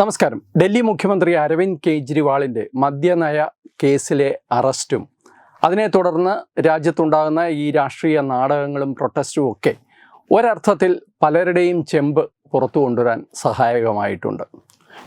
നമസ്കാരം. ഡൽഹി മുഖ്യമന്ത്രി അരവിന്ദ് കെജ്രിവാളിന്റെ മദ്യനയ കേസിലെ അറസ്റ്റും അതിനെ തുടർന്ന് രാജ്യത്തുണ്ടാകുന്ന ഈ രാഷ്ട്രീയ നാടകങ്ങളും പ്രൊട്ടസ്റ്റും ഒക്കെ ഒരർത്ഥത്തിൽ പലരുടെയും ചെമ്പ് പുറത്തു കൊണ്ടുവരാൻ സഹായകമായിട്ടുണ്ട്.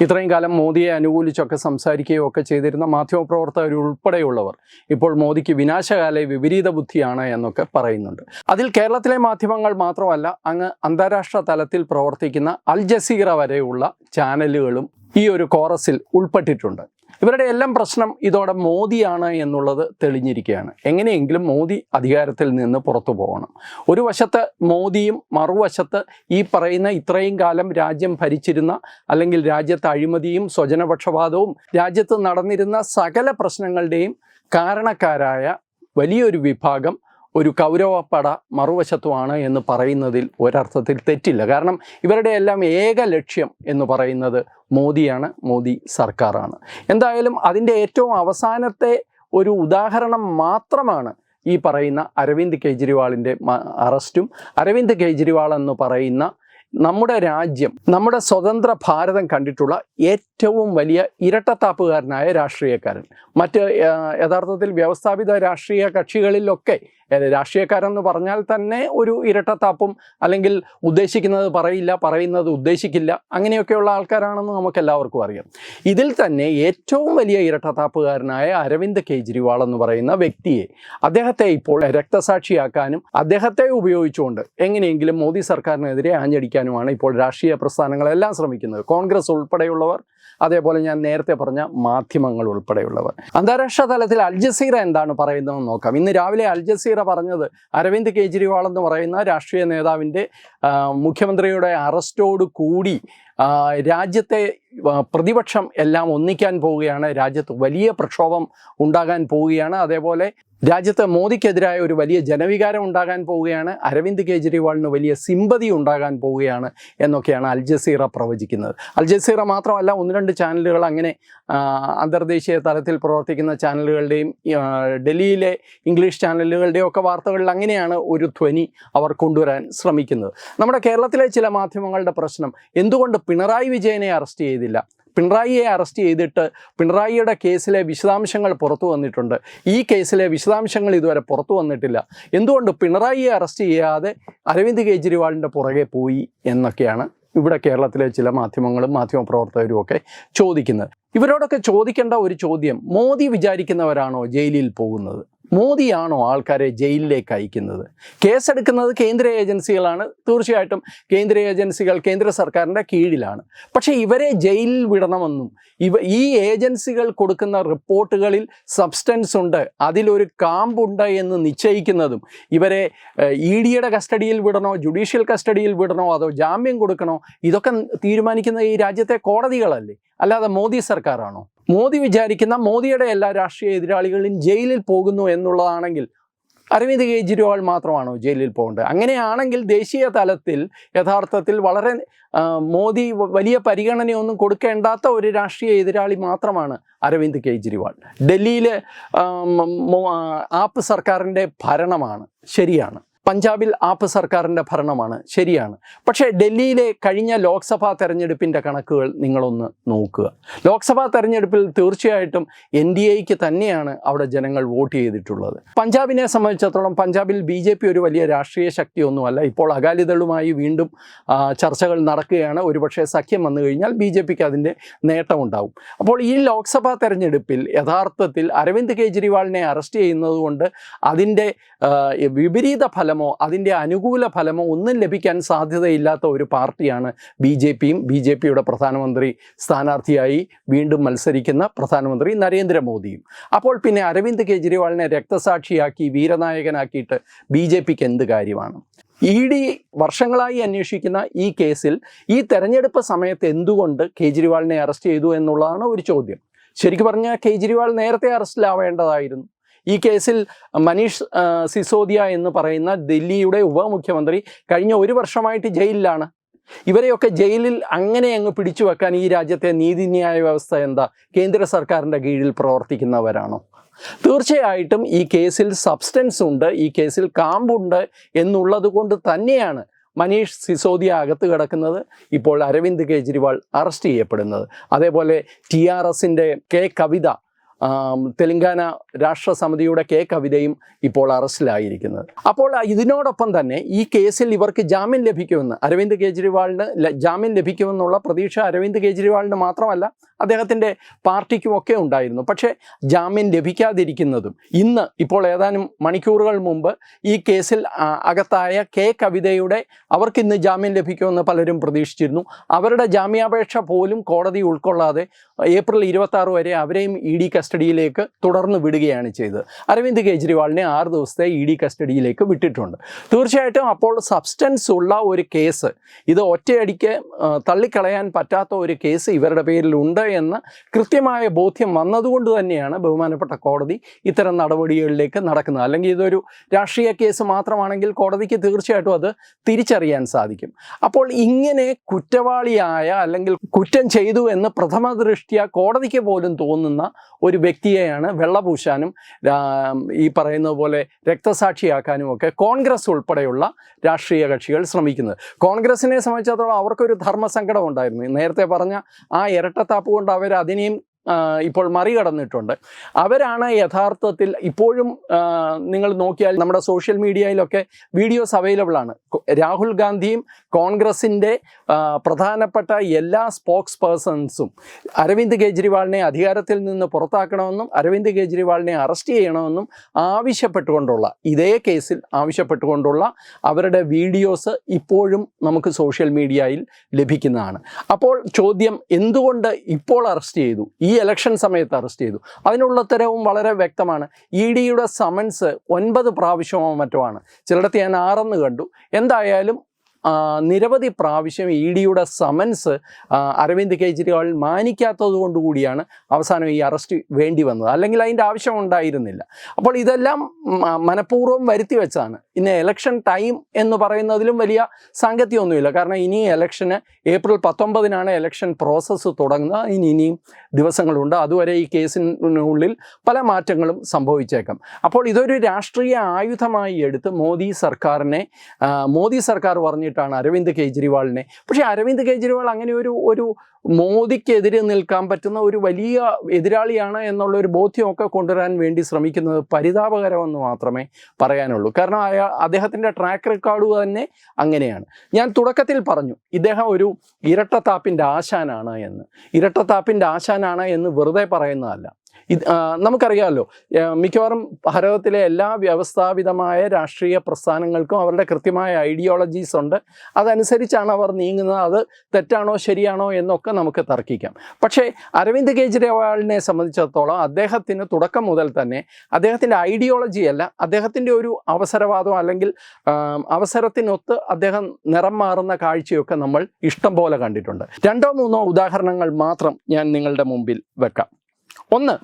ഇത്രയും കാലം മോദിയെ അനുകൂലിച്ചൊക്കെ സംസാരിക്കുകയോ ഒക്കെ ചെയ്തിരുന്ന മാധ്യമപ്രവർത്തകർ ഉൾപ്പെടെയുള്ളവർ ഇപ്പോൾ മോദിക്ക് വിനാശകാല വിപരീത ബുദ്ധിയാണ് എന്നൊക്കെ പറയുന്നുണ്ട്. അതിൽ കേരളത്തിലെ മാധ്യമങ്ങൾ മാത്രമല്ല അങ്ങ് അന്താരാഷ്ട്ര തലത്തിൽ പ്രവർത്തിക്കുന്ന അൽ ജസീറ വരെയുള്ള ചാനലുകളും ഈ ഒരു കോറസിൽ ഉൾപ്പെട്ടിട്ടുണ്ട്. ഇവരുടെ എല്ലാം പ്രശ്നം ഇതോടെ മോദിയാണ് എന്നുള്ളത് തെളിഞ്ഞിരിക്കുകയാണ്. എങ്ങനെയെങ്കിലും മോദി അധികാരത്തിൽ നിന്ന് പുറത്തു പോകണം. ഒരു വശത്ത് മോദിയും മറുവശത്ത് ഈ പറയുന്ന ഇത്രയും കാലം രാജ്യം ഭരിച്ചിരുന്ന അല്ലെങ്കിൽ രാജ്യത്ത് അഴിമതിയും സ്വജനപക്ഷപാതവും രാജ്യത്ത് നടന്നിരുന്ന സകല പ്രശ്നങ്ങളുടെയും കാരണക്കാരായ വലിയൊരു വിഭാഗം ഒരു കൗരവപ്പട മറുവശത്തുമാണ് എന്ന് പറയുന്നതിൽ ഒരർത്ഥത്തിൽ തെറ്റില്ല. കാരണം ഇവരുടെ എല്ലാം ഏക ലക്ഷ്യം എന്ന് പറയുന്നത് മോദിയാണ് മോദി സർക്കാരാണ്. എന്തായാലും അതിന്റെ ഏറ്റവും അവസാനത്തെ ഒരു ഉദാഹരണം മാത്രമാണ് ഈ പറയുന്ന അരവിന്ദ് കെജ്രിവാളിന്റെ അറസ്റ്റും. അരവിന്ദ് കെജ്രിവാൾ എന്ന് പറയുന്ന നമ്മുടെ രാജ്യം നമ്മുടെ സ്വതന്ത്ര ഭാരതം കണ്ടിട്ടുള്ള ഏറ്റവും വലിയ ഇരട്ടത്താപ്പുകാരനായ രാഷ്ട്രീയക്കാരൻ. മറ്റ് യഥാർത്ഥത്തിൽ വ്യവസ്ഥാപിത രാഷ്ട്രീയ കക്ഷികളിലൊക്കെ രാഷ്ട്രീയക്കാരെന്ന് പറഞ്ഞാൽ തന്നെ ഒരു ഇരട്ടത്താപ്പും അല്ലെങ്കിൽ ഉദ്ദേശിക്കുന്നത് പറയില്ല പറയുന്നത് ഉദ്ദേശിക്കില്ല അങ്ങനെയൊക്കെയുള്ള ആൾക്കാരാണെന്ന് നമുക്ക് എല്ലാവർക്കും അറിയാം. ഇതിൽ തന്നെ ഏറ്റവും വലിയ ഇരട്ടത്താപ്പുകാരനായ അരവിന്ദ് കെജ്രിവാൾ എന്ന് പറയുന്ന വ്യക്തിയെ അദ്ദേഹത്തെ ഇപ്പോൾ രക്തസാക്ഷിയാക്കാനും അദ്ദേഹത്തെ ഉപയോഗിച്ചുകൊണ്ട് എങ്ങനെയെങ്കിലും മോദി സർക്കാരിനെതിരെ ആഞ്ഞടിക്കാനുമാണ് ഇപ്പോൾ രാഷ്ട്രീയ പ്രസ്ഥാനങ്ങളെല്ലാം ശ്രമിക്കുന്നത്. കോൺഗ്രസ് ഉൾപ്പെടെയുള്ളവർ അതേപോലെ ഞാൻ നേരത്തെ പറഞ്ഞ മാധ്യമങ്ങൾ ഉൾപ്പെടെയുള്ളവർ. അന്താരാഷ്ട്ര തലത്തിൽ അൽ ജസീറ എന്താണ് പറയുന്നതെന്ന് നോക്കാം. ഇന്ന് രാവിലെ അൽ ജസീറ പറഞ്ഞത് അരവിന്ദ് കെജ്രിവാൾ എന്ന് പറയുന്ന രാഷ്ട്രീയ നേതാവിന്റെ മുഖ്യമന്ത്രിയുടെ അറസ്റ്റോട് കൂടി രാജ്യത്തെ പ്രതിപക്ഷം എല്ലാം ഒന്നിക്കാൻ പോവുകയാണ്. രാജ്യത്ത് വലിയ പ്രക്ഷോഭം ഉണ്ടാകാൻ പോവുകയാണ്. അതേപോലെ രാജ്യത്ത് മോദിക്കെതിരായ ഒരു വലിയ ജനവികാരം ഉണ്ടാകാൻ പോവുകയാണ്. അരവിന്ദ് കെജ്രിവാളിന് വലിയ സിമ്പതി ഉണ്ടാകാൻ പോവുകയാണ് എന്നൊക്കെയാണ് അൽ ജസീറ പ്രവചിക്കുന്നത്. അൽ ജസീറ മാത്രമല്ല ഒന്ന് രണ്ട് ചാനലുകൾ അങ്ങനെ അന്തർദേശീയ തലത്തിൽ പ്രവർത്തിക്കുന്ന ചാനലുകളുടെയും ഡൽഹിയിലെ ഇംഗ്ലീഷ് ചാനലുകളുടെയും ഒക്കെ വാർത്തകളിൽ അങ്ങനെയാണ് ഒരു ധ്വനി അവർ കൊണ്ടുവരാൻ ശ്രമിക്കുന്നത്. നമ്മുടെ കേരളത്തിലെ ചില മാധ്യമങ്ങളുടെ പ്രശ്നം എന്തുകൊണ്ട് പിണറായി വിജയനെ അറസ്റ്റ് ചെയ്തില്ല. പിണറായിയെ അറസ്റ്റ് ചെയ്തിട്ട് പിണറായിയുടെ കേസിലെ വിശദാംശങ്ങൾ പുറത്തു വന്നിട്ടുണ്ട്. ഈ കേസിലെ വിശദാംശങ്ങൾ ഇതുവരെ പുറത്തു വന്നിട്ടില്ല. എന്തുകൊണ്ട് പിണറായിയെ അറസ്റ്റ് ചെയ്യാതെ അരവിന്ദ് കെജ്രിവാളിന്റെ പുറകെ പോയി എന്നൊക്കെയാണ് ഇവിടെ കേരളത്തിലെ ചില മാധ്യമങ്ങളും മാധ്യമപ്രവർത്തകരും ഒക്കെ ചോദിക്കുന്നത്. ഇവരോടൊക്കെ ചോദിക്കേണ്ട ഒരു ചോദ്യം മോദി വിചാരിക്കുന്നവരാണോ ജയിലിൽ പോകുന്നത്? മോദിയാണോ ആൾക്കാരെ ജയിലിലേക്ക് അയക്കുന്നത്? കേസെടുക്കുന്നത് കേന്ദ്ര ഏജൻസികളാണ്. തീർച്ചയായിട്ടും കേന്ദ്ര ഏജൻസികൾ കേന്ദ്ര സർക്കാരിന്റെ കീഴിലാണ്. പക്ഷേ ഇവരെ ജയിലിൽ വിടണമെന്നും ഇവ ഈ ഏജൻസികൾ കൊടുക്കുന്ന റിപ്പോർട്ടുകളിൽ സബ്സ്റ്റൻസ് ഉണ്ട് അതിലൊരു കാമ്പുണ്ട് എന്ന് നിശ്ചയിക്കുന്നതും ഇവരെ ഇ ഡിയുടെ കസ്റ്റഡിയിൽ വിടണോ ജുഡീഷ്യൽ കസ്റ്റഡിയിൽ വിടണോ അതോ ജാമ്യം കൊടുക്കണോ ഇതൊക്കെ തീരുമാനിക്കുന്ന ഈ രാജ്യത്തെ കോടതികളല്ലേ? അല്ലാതെ മോദി സർക്കാരാണോ? മോദി വിചാരിക്കുന്ന മോദിയുടെ എല്ലാ രാഷ്ട്രീയ എതിരാളികളും ജയിലിൽ പോകുന്നു എന്നുള്ളതാണെങ്കിൽ അരവിന്ദ് കെജ്രിവാൾ മാത്രമാണോ ജയിലിൽ പോകേണ്ടത്? അങ്ങനെയാണെങ്കിൽ ദേശീയ തലത്തിൽ യഥാർത്ഥത്തിൽ വളരെ മോദി വലിയ പരിഗണനയൊന്നും കൊടുക്കേണ്ടാത്ത ഒരു രാഷ്ട്രീയ എതിരാളി മാത്രമാണ് അരവിന്ദ് കെജ്രിവാൾ. ഡൽഹിയിലെ ആപ്പ് സർക്കാരിന്റെ ഭരണമാണ്. ശരിയാണ്. പഞ്ചാബിൽ ആപ്പ് സർക്കാരിന്റെ ഭരണമാണ്. ശരിയാണ്. പക്ഷേ ഡൽഹിയിലെ കഴിഞ്ഞ ലോക്സഭാ തെരഞ്ഞെടുപ്പിന്റെ കണക്കുകൾ നിങ്ങളൊന്ന് നോക്കുക. ലോക്സഭാ തെരഞ്ഞെടുപ്പിൽ തീർച്ചയായിട്ടും എൻ ഡി എക്ക് തന്നെയാണ് അവിടെ ജനങ്ങൾ വോട്ട് ചെയ്തിട്ടുള്ളത്. പഞ്ചാബിനെ സംബന്ധിച്ചിടത്തോളം പഞ്ചാബിൽ ബി ജെ പി ഒരു വലിയ രാഷ്ട്രീയ ശക്തിയൊന്നുമല്ല. ഇപ്പോൾ അകാലിദളുമായി വീണ്ടും ചർച്ചകൾ നടക്കുകയാണ്. ഒരുപക്ഷെ സഖ്യം വന്നു കഴിഞ്ഞാൽ ബി ജെ പിക്ക് അതിന്റെ നേട്ടമുണ്ടാവും. അപ്പോൾ ഈ ലോക്സഭാ തെരഞ്ഞെടുപ്പിൽ യഥാർത്ഥത്തിൽ അരവിന്ദ് കെജ്രിവാളിനെ അറസ്റ്റ് ചെയ്യുന്നതുകൊണ്ട് അതിന്റെ വിപരീത വിപരീത ഫലമോ അതിന്റെ അനുകൂല ഫലമോ ഒന്നും ലഭിക്കാൻ സാധ്യതയില്ലാത്ത ഒരു പാർട്ടിയാണ് ബി ജെ പിയും. ബി ജെ പിയുടെ പ്രധാനമന്ത്രി സ്ഥാനാർത്ഥിയായി വീണ്ടും മത്സരിക്കുന്ന പ്രധാനമന്ത്രി നരേന്ദ്രമോദിയും. അപ്പോൾ പിന്നെ അരവിന്ദ് കെജ്രിവാളിനെ രക്തസാക്ഷിയാക്കി വീരനായകനാക്കിയിട്ട് ബി ജെ പിക്ക് എന്ത് കാര്യമാണ്? ഇ ഡി വർഷങ്ങളായി അന്വേഷിക്കുന്ന ഈ കേസിൽ ഈ തെരഞ്ഞെടുപ്പ് സമയത്ത് എന്തുകൊണ്ട് കേജ്രിവാളിനെ അറസ്റ്റ് ചെയ്തു എന്നുള്ളതാണ് ഒരു ചോദ്യം. ശരിക്കും പറഞ്ഞാൽ കേജ്രിവാൾ നേരത്തെ അറസ്റ്റിലാവേണ്ടതായിരുന്നു. ഈ കേസിൽ മനീഷ് സിസോദിയ എന്ന് പറയുന്ന ഡൽഹിയുടെ ഉപമുഖ്യമന്ത്രി കഴിഞ്ഞ ഒരു വർഷമായിട്ട് ജയിലിലാണ്. ഇവരെയൊക്കെ ജയിലിൽ അങ്ങനെ അങ്ങ് പിടിച്ചു വെക്കാൻ ഈ രാജ്യത്തെ നീതിന്യായ വ്യവസ്ഥ എന്താ? കേന്ദ്ര സർക്കാരിന്റെ കീഴിൽ പ്രവർത്തിക്കുന്നവരാണോ? തീർച്ചയായിട്ടും ഈ കേസിൽ സബ്സ്റ്റൻസ് ഉണ്ട് ഈ കേസിൽ കാമ്പുണ്ട് എന്നുള്ളത് കൊണ്ട് തന്നെയാണ് മനീഷ് സിസോദിയ അകത്ത് കിടക്കുന്നത്. ഇപ്പോൾ അരവിന്ദ് കെജ്രിവാൾ അറസ്റ്റ് ചെയ്യപ്പെടുന്നത്. അതേപോലെ ടി ആർ എസിന്റെ കെ കവിത തെലങ്കാന രാഷ്ട്ര സമിതിയുടെ കെ കവിതയും ഇപ്പോൾ അറസ്റ്റിലായിരിക്കുന്നത്. അപ്പോൾ ഇതിനോടൊപ്പം തന്നെ ഈ കേസിൽ ഇവർക്ക് ജാമ്യം ലഭിക്കുമെന്ന് അരവിന്ദ് കെജ്രിവാളിന് ജാമ്യം ലഭിക്കുമെന്നുള്ള പ്രതീക്ഷ അരവിന്ദ് കെജ്രിവാളിന് മാത്രമല്ല അദ്ദേഹത്തിന്റെ പാർട്ടിക്കും ഒക്കെ ഉണ്ടായിരുന്നു. പക്ഷേ ജാമ്യം ലഭിക്കാതിരിക്കുന്നതും ഇന്ന് ഇപ്പോൾ ഏതാനും മണിക്കൂറുകൾ മുമ്പ് ഈ കേസിൽ അകത്തായ കെ കവിതയുടെ അവർക്ക് ഇന്ന് ജാമ്യം ലഭിക്കുമെന്ന് പലരും പ്രതീക്ഷിച്ചിരുന്നു. അവരുടെ ജാമ്യാപേക്ഷ പോലും കോടതി ഉൾക്കൊള്ളാതെ ഏപ്രിൽ ഇരുപത്തി ആറ് വരെ അവരെയും ഇ ഡി കസ്റ്റഡിയിലേക്ക് തുടർന്ന് വിടുകയാണ് ചെയ്തത്. അരവിന്ദ് കെജ്രിവാളിനെ ആറ് ദിവസത്തെ ഇ ഡി കസ്റ്റഡിയിലേക്ക് വിട്ടിട്ടുണ്ട്. തീർച്ചയായിട്ടും അപ്പോൾ സബ്സ്റ്റൻസ് ഉള്ള ഒരു കേസ് ഇത് ഒറ്റയടിക്ക് തള്ളിക്കളയാൻ പറ്റാത്ത ഒരു കേസ് ഇവരുടെ പേരിലുണ്ട് എന്ന് കൃത്യമായ ബോധ്യം വന്നതുകൊണ്ട് തന്നെയാണ് ബഹുമാനപ്പെട്ട കോടതി ഇത്തരം നടപടികളിലേക്ക് നടക്കുന്നത്. അല്ലെങ്കിൽ ഇതൊരു രാഷ്ട്രീയ കേസ് മാത്രമാണെങ്കിൽ കോടതിക്ക് തീർച്ചയായിട്ടും അത് തിരിച്ചറിയാൻ സാധിക്കും. അപ്പോൾ ഇങ്ങനെ കുറ്റവാളിയായ അല്ലെങ്കിൽ കുറ്റം ചെയ്തു എന്ന് പ്രഥമ ദൃഷ്ടിയ കോടതിക്ക് പോലും തോന്നുന്ന ഒരു വ്യക്തിയെയാണ് വെള്ളപൂശാനും ഈ പറയുന്നത് പോലെ രക്തസാക്ഷിയാക്കാനും ഒക്കെ കോൺഗ്രസ് ഉൾപ്പെടെയുള്ള രാഷ്ട്രീയ കക്ഷികൾ ശ്രമിക്കുന്നത്. കോൺഗ്രസിനെ സംബന്ധിച്ചിടത്തോളം അവർക്കൊരു ധർമ്മസങ്കടം ഉണ്ടായിരുന്നു. നേരത്തെ പറഞ്ഞ ആ ഇരട്ടത്താപ്പ് കൊണ്ട് അവർ അതിനെയും ഇപ്പോൾ മറികടന്നിട്ടുണ്ട്. അവരാണ് യഥാർത്ഥത്തിൽ ഇപ്പോഴും നിങ്ങൾ നോക്കിയാൽ നമ്മുടെ സോഷ്യൽ മീഡിയയിലൊക്കെ വീഡിയോസ് അവൈലബിൾ ആണ്. രാഹുൽ ഗാന്ധിയും കോൺഗ്രസിന്റെ പ്രധാനപ്പെട്ട എല്ലാ സ്പോക്സ് പേഴ്സൺസും അരവിന്ദ് കെജ്രിവാളിനെ അധികാരത്തിൽ നിന്ന് പുറത്താക്കണമെന്നും അരവിന്ദ് കെജ്രിവാളിനെ അറസ്റ്റ് ചെയ്യണമെന്നും ആവശ്യപ്പെട്ടുകൊണ്ടുള്ള ഇതേ കേസിൽ ആവശ്യപ്പെട്ടുകൊണ്ടുള്ള അവരുടെ വീഡിയോസ് ഇപ്പോഴും നമുക്ക് സോഷ്യൽ മീഡിയയിൽ ലഭിക്കുന്നതാണ്. അപ്പോൾ ചോദ്യം എന്തുകൊണ്ട് ഇപ്പോൾ അറസ്റ്റ് ചെയ്തു? ഈ ഇലക്ഷൻ സമയത്ത് അറസ്റ്റ് ചെയ്തു. അതിനുള്ള ഉത്തരവും വളരെ വ്യക്തമാണ്. ഇ ഡിയുടെ സമൻസ് ഒൻപത് പ്രാവശ്യമോ മറ്റോ ആണ് ചിലയിടത്ത് ഞാൻ ആറെന്ന് കണ്ടു. എന്തായാലും നിരവധി പ്രാവശ്യം ഇ ഡിയുടെ സമൻസ് അരവിന്ദ് കെജ്രിവാൾ മാനിക്കാത്തത് കൊണ്ടുകൂടിയാണ് അവസാനം ഈ അറസ്റ്റ് വേണ്ടി വന്നത്. അല്ലെങ്കിൽ അതിന്റെ ആവശ്യം ഉണ്ടായിരുന്നില്ല. അപ്പോൾ ഇതെല്ലാം മനഃപൂർവം വരുത്തി വെച്ചാണ് ഇന്ന് എലക്ഷൻ ടൈം എന്ന് പറയുന്നതിലും വലിയ സാങ്കത്യമൊന്നുമില്ല കാരണം ഇനി എലക്ഷന് ഏപ്രിൽ പത്തൊമ്പതിനാണ് എലക്ഷൻ പ്രോസസ്സ് തുടങ്ങുന്നത്. ഇനി ഇനിയും ദിവസങ്ങളുണ്ട്. അതുവരെ ഈ കേസിനുള്ളിൽ പല മാറ്റങ്ങളും സംഭവിച്ചേക്കാം. അപ്പോൾ ഇതൊരു രാഷ്ട്രീയ ആയുധമായി എടുത്ത് മോദി സർക്കാരിനെ മോദി സർക്കാർ പറഞ്ഞിട്ടാണ് അരവിന്ദ് കെജ്രിവാളിനെ. പക്ഷേ അരവിന്ദ് കെജ്രിവാൾ അങ്ങനെ ഒരു ഒരു മോദിക്കെതിരെ നിൽക്കാൻ പറ്റുന്ന ഒരു വലിയ എതിരാളിയാണ് എന്നുള്ള ഒരു ബോധ്യമൊക്കെ കൊണ്ടുവരാൻ വേണ്ടി ശ്രമിക്കുന്നത് പരിതാപകരമെന്ന് മാത്രമേ പറയാനുള്ളൂ. കാരണം അയാൾ അദ്ദേഹത്തിന്റെ ട്രാക്ക് റെക്കോർഡ് തന്നെ അങ്ങനെയാണ്. ഞാൻ തുടക്കത്തിൽ പറഞ്ഞു ഇദ്ദേഹം ഒരു ഇരട്ടത്താപ്പിന്റെ ആശാനാണ് എന്ന്. ഇരട്ടത്താപ്പിന്റെ ആശാനാണ് എന്ന് വെറുതെ പറയുന്നതല്ല. ഇത് നമുക്കറിയാമല്ലോ മിക്കവാറും ഭാരതത്തിലെ എല്ലാ വ്യവസ്ഥാപിതമായ രാഷ്ട്രീയ പ്രസ്ഥാനങ്ങൾക്കും അവരുടെ കൃത്യമായ ഐഡിയോളജീസ് ഉണ്ട്. അതനുസരിച്ചാണ് അവർ നീങ്ങുന്നത്. അത് തെറ്റാണോ ശരിയാണോ എന്നൊക്കെ നമുക്ക് തർക്കിക്കാം. പക്ഷേ അരവിന്ദ് കെജ്രിവാളിനെ സംബന്ധിച്ചിടത്തോളം അദ്ദേഹത്തിന് തുടക്കം മുതൽ തന്നെ അദ്ദേഹത്തിന്റെ ഐഡിയോളജി അല്ല അദ്ദേഹത്തിന്റെ ഒരു അവസരവാദം അല്ലെങ്കിൽ അവസരത്തിനൊത്ത് അദ്ദേഹം നിറം മാറുന്ന കാഴ്ചയൊക്കെ നമ്മൾ ഇഷ്ടം പോലെ കണ്ടിട്ടുണ്ട്. രണ്ടോ മൂന്നോ ഉദാഹരണങ്ങൾ മാത്രം ഞാൻ നിങ്ങളുടെ മുമ്പിൽ വെക്കാം. ഒന്ന്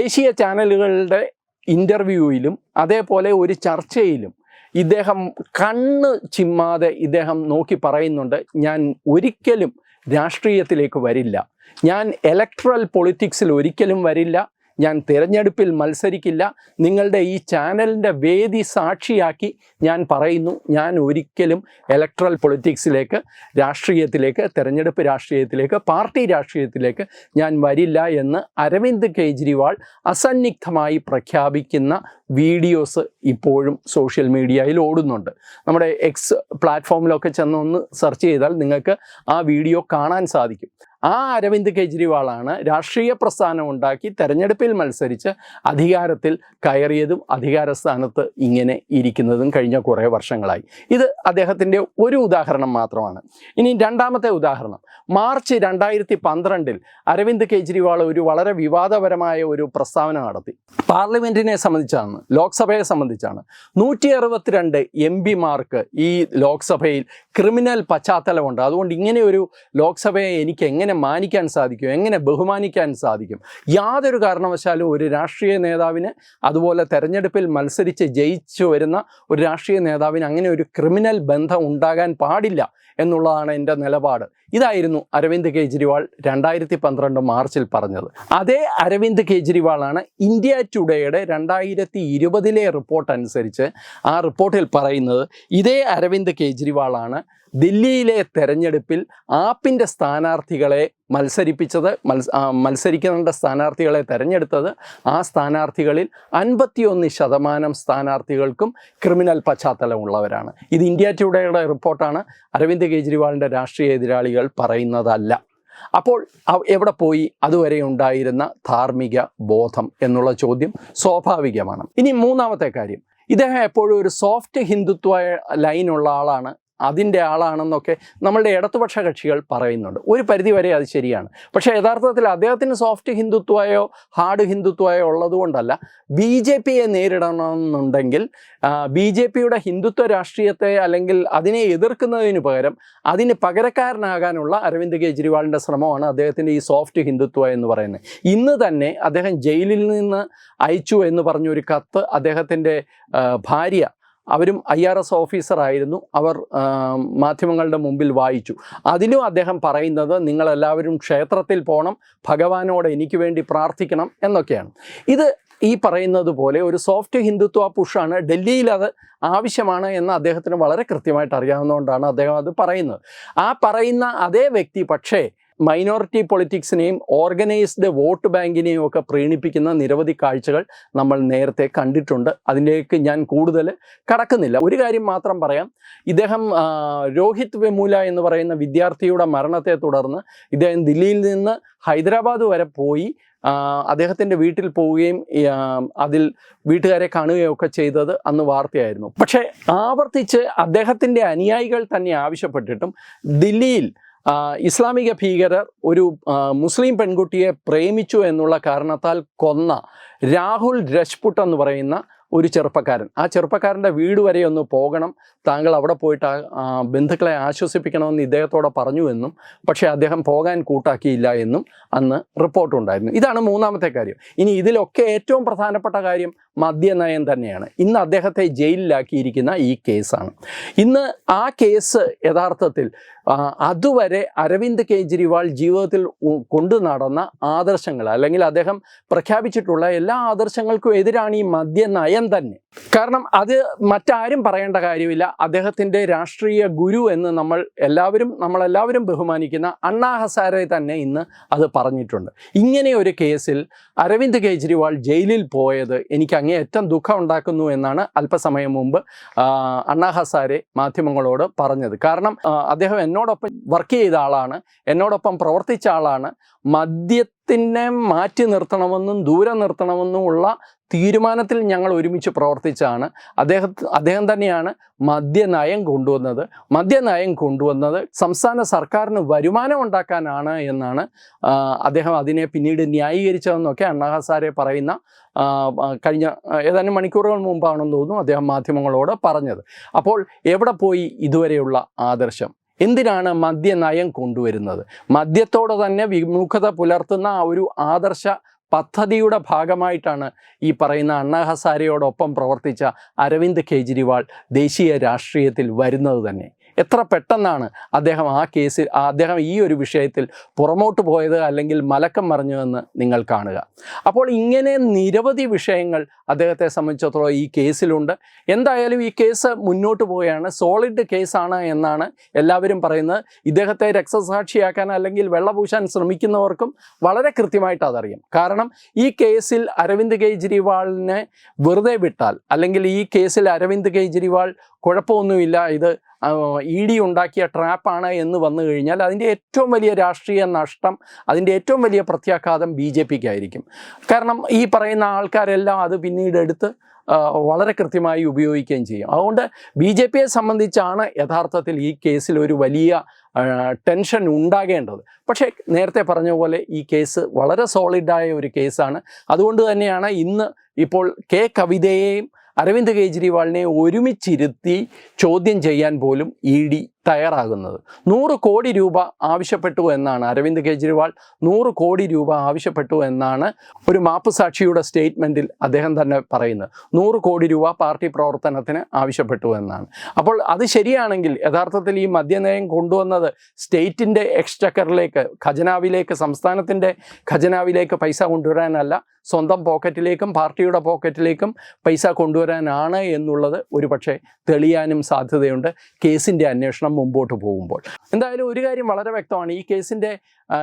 ദേശീയ ചാനലുകളുടെ ഇന്റർവ്യൂവിലും അതേപോലെ ഒരു ചർച്ചയിലും ഇദ്ദേഹം കണ്ണ് ചിമ്മാതെ ഇദ്ദേഹം നോക്കി പറയുന്നുണ്ട് ഞാൻ ഒരിക്കലും രാഷ്ട്രീയത്തിലേക്ക് വരില്ല. ഞാൻ ഇലക്ട്രൽ പൊളിറ്റിക്സിൽ ഒരിക്കലും വരില്ല. ഞാൻ തിരഞ്ഞെടുപ്പിൽ മത്സരിക്കില്ല. നിങ്ങളുടെ ഈ ചാനലിന്റെ വേദി സാക്ഷിയാക്കി ഞാൻ പറയുന്നു. ഞാൻ ഒരിക്കലും ഇലക്ട്രൽ പൊളിറ്റിക്സിലേക്ക് രാഷ്ട്രീയത്തിലേക്ക് തിരഞ്ഞെടുപ്പ് രാഷ്ട്രീയത്തിലേക്ക് പാർട്ടി രാഷ്ട്രീയത്തിലേക്ക് ഞാൻ വരില്ല എന്ന് അരവിന്ദ് കെജ്രിവാൾ അസന്നിഗ്ധമായി പ്രഖ്യാപിക്കുന്ന വീഡിയോസ് ഇപ്പോഴും സോഷ്യൽ മീഡിയയിൽ ഓടുന്നുണ്ട്. നമ്മുടെ എക്സ് പ്ലാറ്റ്ഫോമിലൊക്കെ ചെന്ന് ഒന്ന് സെർച്ച് ചെയ്താൽ നിങ്ങൾക്ക് ആ വീഡിയോ കാണാൻ സാധിക്കും. ആ അരവിന്ദ് കെജ്രിവാളാണ് രാഷ്ട്രീയ പ്രസ്ഥാനം ഉണ്ടാക്കി തെരഞ്ഞെടുപ്പിൽ മത്സരിച്ച് അധികാരത്തിൽ കയറിയതും അധികാരസ്ഥാനത്ത് ഇങ്ങനെ ഇരിക്കുന്നതും കഴിഞ്ഞ കുറേ വർഷങ്ങളായി. ഇത് അദ്ദേഹത്തിന്റെ ഒരു ഉദാഹരണം മാത്രമാണ്. ഇനി രണ്ടാമത്തെ ഉദാഹരണം. മാർച്ച് രണ്ടായിരത്തി പന്ത്രണ്ടിൽ അരവിന്ദ് കെജ്രിവാൾ ഒരു വളരെ വിവാദപരമായ ഒരു പ്രസ്താവന നടത്തി. പാർലമെന്റിനെ സംബന്ധിച്ചാണ് ലോക്സഭയെ സംബന്ധിച്ചാണ്. നൂറ്റി അറുപത്തിരണ്ട് എം പിമാർക്ക് ഈ ലോക്സഭയിൽ ക്രിമിനൽ പശ്ചാത്തലമുണ്ട്. അതുകൊണ്ട് ഇങ്ങനെ ഒരു ലോക്സഭയെ എനിക്ക് എങ്ങനെ എങ്ങനെ മാനിക്കാൻ സാധിക്കും? എങ്ങനെ ബഹുമാനിക്കാൻ സാധിക്കും? യാതൊരു കാരണവശാലും ഒരു രാഷ്ട്രീയ നേതാവിന് അതുപോലെ തെരഞ്ഞെടുപ്പിൽ മത്സരിച്ച് ജയിച്ചു വരുന്ന ഒരു രാഷ്ട്രീയ നേതാവിന് അങ്ങനെ ഒരു ക്രിമിനൽ ബന്ധം ഉണ്ടാകാൻ പാടില്ല എന്നുള്ളതാണ് എന്റെ നിലപാട്. ഇതായിരുന്നു അരവിന്ദ് കെജ്രിവാൾ രണ്ടായിരത്തി പന്ത്രണ്ട് മാർച്ചിൽ പറഞ്ഞത്. അതേ അരവിന്ദ് കെജ്രിവാളാണ് ഇന്ത്യ ടുഡേയുടെ രണ്ടായിരത്തി ഇരുപതിലെ റിപ്പോർട്ട് അനുസരിച്ച് ആ റിപ്പോർട്ടിൽ പറയുന്നത് ഇതേ അരവിന്ദ് കെജ്രിവാളാണ് ദില്ലിയിലെ തെരഞ്ഞെടുപ്പിൽ ആപ്പിന്റെ സ്ഥാനാർത്ഥികളെ മത്സരിപ്പിച്ചത് മത്സരിക്കേണ്ട സ്ഥാനാർത്ഥികളെ തെരഞ്ഞെടുത്തത് ആ സ്ഥാനാർത്ഥികളിൽ അൻപത്തിയൊന്ന് ശതമാനം സ്ഥാനാർത്ഥികൾക്കും ക്രിമിനൽ പശ്ചാത്തലമുള്ളവരാണ്. ഇത് ഇന്ത്യ ടുഡേയുടെ റിപ്പോർട്ടാണ്. അരവിന്ദ് കെജ്രിവാളിന്റെ രാഷ്ട്രീയ എതിരാളികൾ പറയുന്നതല്ല. അപ്പോൾ എവിടെ പോയി? അതുവരെ ഉണ്ടായിരുന്ന ധാർമ്മിക ബോധം എന്നുള്ള ചോദ്യം സ്വാഭാവികമാണ്. ഇനി മൂന്നാമത്തെ കാര്യം. ഇദ്ദേഹം എപ്പോഴും ഒരു സോഫ്റ്റ് ഹിന്ദുത്വ ലൈനുള്ള ആളാണ്. അതിന്റെ ആളാണെന്നൊക്കെ നമ്മളുടെ ഇടതുപക്ഷ കക്ഷികൾ പറയുന്നുണ്ട്. ഒരു പരിധിവരെ അത് ശരിയാണ്. പക്ഷേ യഥാർത്ഥത്തിൽ അദ്ദേഹത്തിന് സോഫ്റ്റ് ഹിന്ദുത്വയോ ഹാർഡ് ഹിന്ദുത്വയോ ഉള്ളതുകൊണ്ടല്ല. ബി ജെ പിയെ നേരിടണമെന്നുണ്ടെങ്കിൽ ബി ജെ പിയുടെ ഹിന്ദുത്വ രാഷ്ട്രീയത്തെ അല്ലെങ്കിൽ അതിനെ എതിർക്കുന്നതിന് പകരം അതിന് പകരക്കാരനാകാനുള്ള അരവിന്ദ് കെജ്രിവാളിന്റെ ശ്രമമാണ് അദ്ദേഹത്തിന്റെ ഈ സോഫ്റ്റ് ഹിന്ദുത്വ എന്ന് പറയുന്നത്. ഇന്ന് തന്നെ അദ്ദേഹം ജയിലിൽ നിന്ന് അയച്ചു എന്ന് പറഞ്ഞൊരു കത്ത് അദ്ദേഹത്തിന്റെ ഭാര്യ അവരും ഐ ആർ എസ് ഓഫീസറായിരുന്നു. അവർ മാധ്യമങ്ങളുടെ മുമ്പിൽ വായിച്ചു. അതിലും അദ്ദേഹം പറയുന്നത് നിങ്ങളെല്ലാവരും ക്ഷേത്രത്തിൽ പോകണം ഭഗവാനോട് എനിക്ക് വേണ്ടി പ്രാർത്ഥിക്കണം എന്നൊക്കെയാണ്. ഇത് ഈ പറയുന്നത് പോലെ ഒരു സോഫ്റ്റ് ഹിന്ദുത്വ പുഷാണ് ഡൽഹിയിൽ അത് ആവശ്യമാണ് എന്ന് അദ്ദേഹത്തിന് വളരെ കൃത്യമായിട്ട് അറിയാവുന്നതുകൊണ്ടാണ് അദ്ദേഹം അത് പറയുന്നത്. ആ പറയുന്ന അതേ വ്യക്തി പക്ഷേ മൈനോറിറ്റി പൊളിറ്റിക്സിനെയും ഓർഗനൈസ്ഡ് വോട്ട് ബാങ്കിനെയും ഒക്കെ പ്രീണിപ്പിക്കുന്ന നിരവധി കാഴ്ചകൾ നമ്മൾ നേരത്തെ കണ്ടിട്ടുണ്ട്. അതിലേക്ക് ഞാൻ കൂടുതൽ കടക്കുന്നില്ല. ഒരു കാര്യം മാത്രം പറയാം. ഇദ്ദേഹം രോഹിത് വെമൂല എന്ന് പറയുന്ന വിദ്യാർത്ഥിയുടെ മരണത്തെ തുടർന്ന് ഇദ്ദേഹം ദില്ലിയിൽ നിന്ന് ഹൈദരാബാദ് വരെ പോയി. അദ്ദേഹത്തിന്റെ വീട്ടിൽ പോവുകയും അതിൽ വീട്ടുകാരെ കാണുകയും ഒക്കെ ചെയ്തത് അന്ന് വാർത്തയായിരുന്നു. പക്ഷേ ആവർത്തിച്ച് അദ്ദേഹത്തിന്റെ അനുയായികൾ തന്നെ ആവശ്യപ്പെട്ടിട്ടും ദില്ലിയിൽ ഇസ്ലാമിക ഭീകരർ ഒരു മുസ്ലിം പെൺകുട്ടിയെ പ്രേമിച്ചു എന്നുള്ള കാരണത്താൽ കൊന്ന രാഹുൽ രജ്പുട്ട് എന്ന് പറയുന്ന ഒരു ചെറുപ്പക്കാരൻ. ആ ചെറുപ്പക്കാരന്റെ വീട് വരെ ഒന്ന് പോകണം. താങ്കൾ അവിടെ പോയിട്ട് ബന്ധുക്കളെ ആശ്വസിപ്പിക്കണമെന്ന് ഇദ്ദേഹത്തോടെ പറഞ്ഞു എന്നും പക്ഷേ അദ്ദേഹം പോകാൻ കൂട്ടാക്കിയില്ല എന്നും അന്ന് റിപ്പോർട്ടുണ്ടായിരുന്നു ഇതാണ് മൂന്നാമത്തെ കാര്യം. ഇനി ഇതിലൊക്കെ ഏറ്റവും പ്രധാനപ്പെട്ട കാര്യം മദ്യനയം തന്നെയാണ്. ഇന്ന് അദ്ദേഹത്തെ ജയിലിലാക്കിയിരിക്കുന്ന ഈ കേസാണ്. ഇന്ന് ആ കേസ് യഥാർത്ഥത്തിൽ അതുവരെ അരവിന്ദ് കെജ്രിവാൾ ജീവിതത്തിൽ കൊണ്ടു നടന്ന ആദർശങ്ങൾ അല്ലെങ്കിൽ അദ്ദേഹം പ്രഖ്യാപിച്ചിട്ടുള്ള എല്ലാ ആദർശങ്ങൾക്കും എതിരാണ് ഈ മദ്യനയം തന്നെ. കാരണം അത് മറ്റാരും പറയേണ്ട കാര്യമില്ല. അദ്ദേഹത്തിന്റെ രാഷ്ട്രീയ ഗുരു എന്ന് നമ്മൾ എല്ലാവരും നമ്മളെല്ലാവരും ബഹുമാനിക്കുന്ന അണ്ണാ ഹസാരെ തന്നെ ഇന്ന് അത് പറഞ്ഞിട്ടുണ്ട്. ഇങ്ങനെ ഒരു കേസിൽ അരവിന്ദ് കെജ്രിവാൾ ജയിലിൽ പോയത് എനിക്ക് അങ്ങേയറ്റം ദുഃഖം ഉണ്ടാക്കുന്നു എന്നാണ് അല്പസമയം മുമ്പ് അണ്ണാ ഹസാരെ മാധ്യമങ്ങളോട് പറഞ്ഞത്. കാരണം അദ്ദേഹം അദ്ദേഹം എന്നോടൊപ്പം വർക്ക് ചെയ്ത ആളാണ് എന്നോടൊപ്പം പ്രവർത്തിച്ച ആളാണ്. മദ്യത്തിനെ മാറ്റി നിർത്തണമെന്നും ദൂരെ നിർത്തണമെന്നും ഉള്ള തീരുമാനത്തിൽ ഞങ്ങൾ ഒരുമിച്ച് പ്രവർത്തിച്ചാണ് അദ്ദേഹം അദ്ദേഹം തന്നെയാണ് മദ്യനയം കൊണ്ടുവന്നത്. മദ്യനയം കൊണ്ടുവന്നത് സംസ്ഥാന സർക്കാരിന് വരുമാനം ഉണ്ടാക്കാനാണ് എന്നാണ് അദ്ദേഹം അതിനെ പിന്നീട് ന്യായീകരിച്ചതെന്നൊക്കെ അണ്ണാഹസാരെ പറയുന്ന കഴിഞ്ഞ ഏതാനും മണിക്കൂറുകൾ മുമ്പാണെന്ന് തോന്നുന്നു അദ്ദേഹം മാധ്യമങ്ങളോട് പറഞ്ഞത്. അപ്പോൾ എവിടെ പോയി ഇതുവരെയുള്ള ആദർശം? എന്തിനാണ് മദ്യനയം കൊണ്ടുവരുന്നത്? മദ്യത്തോട് തന്നെ വിമുഖത പുലർത്തുന്ന ഒരു ആദർശ പദ്ധതിയുടെ ഭാഗമായിട്ടാണ് ഈ പറയുന്ന അണ്ണാ ഹസാരയോടൊപ്പം പ്രവർത്തിച്ച അരവിന്ദ് കെജ്രിവാൾ ദേശീയ രാഷ്ട്രീയത്തിൽ വരുന്നത് തന്നെ. എത്ര പെട്ടെന്നാണ് അദ്ദേഹം ആ കേസിൽ അദ്ദേഹം ഈ ഒരു വിഷയത്തിൽ പുറമോട്ട് പോയത് അല്ലെങ്കിൽ മലക്കം മറിഞ്ഞതെന്ന് നിങ്ങൾ കാണുക. അപ്പോൾ ഇങ്ങനെ നിരവധി വിഷയങ്ങൾ അദ്ദേഹത്തെ സംബന്ധിച്ചിടത്തോളം ഈ കേസിലുണ്ട്. എന്തായാലും ഈ കേസ് മുന്നോട്ട് പോവുകയാണ്. സോളിഡ് കേസാണ് എന്നാണ് എല്ലാവരും പറയുന്നത്. ഇദ്ദേഹത്തെ രക്തസാക്ഷിയാക്കാൻ അല്ലെങ്കിൽ വെള്ളപൂശാൻ ശ്രമിക്കുന്നവർക്കും വളരെ കൃത്യമായിട്ട് അതറിയാം. കാരണം ഈ കേസിൽ അരവിന്ദ് കെജ്രിവാളിനെ വെറുതെ വിട്ടാൽ അല്ലെങ്കിൽ ഈ കേസിൽ അരവിന്ദ് കെജ്രിവാൾ കുഴപ്പമൊന്നുമില്ല. ഇത് ഇ ഡി ഉണ്ടാക്കിയ ട്രാപ്പാണ് എന്ന് വന്നു കഴിഞ്ഞാൽ അതിന്റെ ഏറ്റവും വലിയ രാഷ്ട്രീയ നഷ്ടം അതിന്റെ ഏറ്റവും വലിയ പ്രത്യാഘാതം ബി ജെ പിക്ക് ആയിരിക്കും കാരണം ഈ പറയുന്ന ആൾക്കാരെല്ലാം അത് പിന്നീട് എടുത്ത് വളരെ കൃത്യമായി ഉപയോഗിക്കുകയും ചെയ്യും. അതുകൊണ്ട് ബി ജെ പിയെ സംബന്ധിച്ചാണ് യഥാർത്ഥത്തിൽ ഈ കേസിൽ ഒരു വലിയ ടെൻഷൻ ഉണ്ടാകേണ്ടത്. പക്ഷേ നേരത്തെ പറഞ്ഞ പോലെ ഈ കേസ് വളരെ സോളിഡായ ഒരു കേസാണ്. അതുകൊണ്ട് തന്നെയാണ് ഇന്ന് ഇപ്പോൾ കെ കവിതയെയും അരവിന്ദ് കെജ്രിവാളിനെ ഒരുമിച്ചിരുത്തി ചോദ്യം ചെയ്യാൻ പോലും ഇ ഡി തയ്യാറാകുന്നത്. നൂറ് കോടി രൂപ ആവശ്യപ്പെട്ടു എന്നാണ് അരവിന്ദ് കെജ്രിവാൾ. നൂറ് കോടി രൂപ ആവശ്യപ്പെട്ടു എന്നാണ് ഒരു മാപ്പ് സാക്ഷിയുടെ സ്റ്റേറ്റ്മെന്റിൽ അദ്ദേഹം തന്നെ പറയുന്നത്. നൂറ് കോടി രൂപ പാർട്ടി പ്രവർത്തനത്തിന് ആവശ്യപ്പെട്ടു എന്നാണ്. അപ്പോൾ അത് ശരിയാണെങ്കിൽ യഥാർത്ഥത്തിൽ ഈ മദ്യനയം കൊണ്ടുവന്നത് സ്റ്റേറ്റിന്റെ എക്സ്ചക്കറിലേക്ക് ഖജനാവിലേക്ക് സംസ്ഥാനത്തിന്റെ ഖജനാവിലേക്ക് പൈസ കൊണ്ടുവരാനല്ല സ്വന്തം പോക്കറ്റിലേക്കും പാർട്ടിയുടെ പോക്കറ്റിലേക്കും പൈസ കൊണ്ടുവരാനാണ് എന്നുള്ളത് ഒരുപക്ഷേ തെളിയാനും സാധ്യതയുണ്ട്. കേസിന്റെ അന്വേഷണം മുമ്പോട്ട് പോകുമ്പോൾ. എന്തായാലും ഒരു കാര്യം വളരെ വ്യക്തമാണ്. ഈ കേസിന്റെ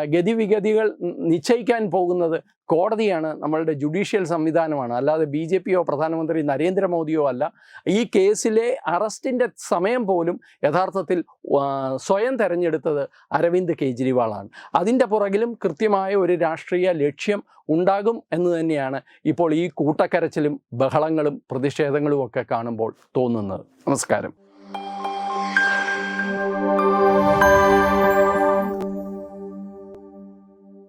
ഗതിവിഗതികൾ നിശ്ചയിക്കാൻ പോകുന്നത് കോടതിയാണ് നമ്മളുടെ ജുഡീഷ്യൽ സംവിധാനമാണ്. അല്ലാതെ ബി ജെ പിയോ പ്രധാനമന്ത്രി നരേന്ദ്രമോദിയോ അല്ല. ഈ കേസിലെ അറസ്റ്റിന്റെ സമയം പോലും യഥാർത്ഥത്തിൽ സ്വയം തെരഞ്ഞെടുത്തത് അരവിന്ദ് കെജ്രിവാളാണ്. അതിന്റെ പുറകിലും കൃത്യമായ ഒരു രാഷ്ട്രീയ ലക്ഷ്യം ഉണ്ടാകും എന്ന് തന്നെയാണ് ഇപ്പോൾ ഈ കൂട്ടക്കരച്ചിലും ബഹളങ്ങളും പ്രതിഷേധങ്ങളും ഒക്കെ കാണുമ്പോൾ തോന്നുന്നത്. നമസ്കാരം.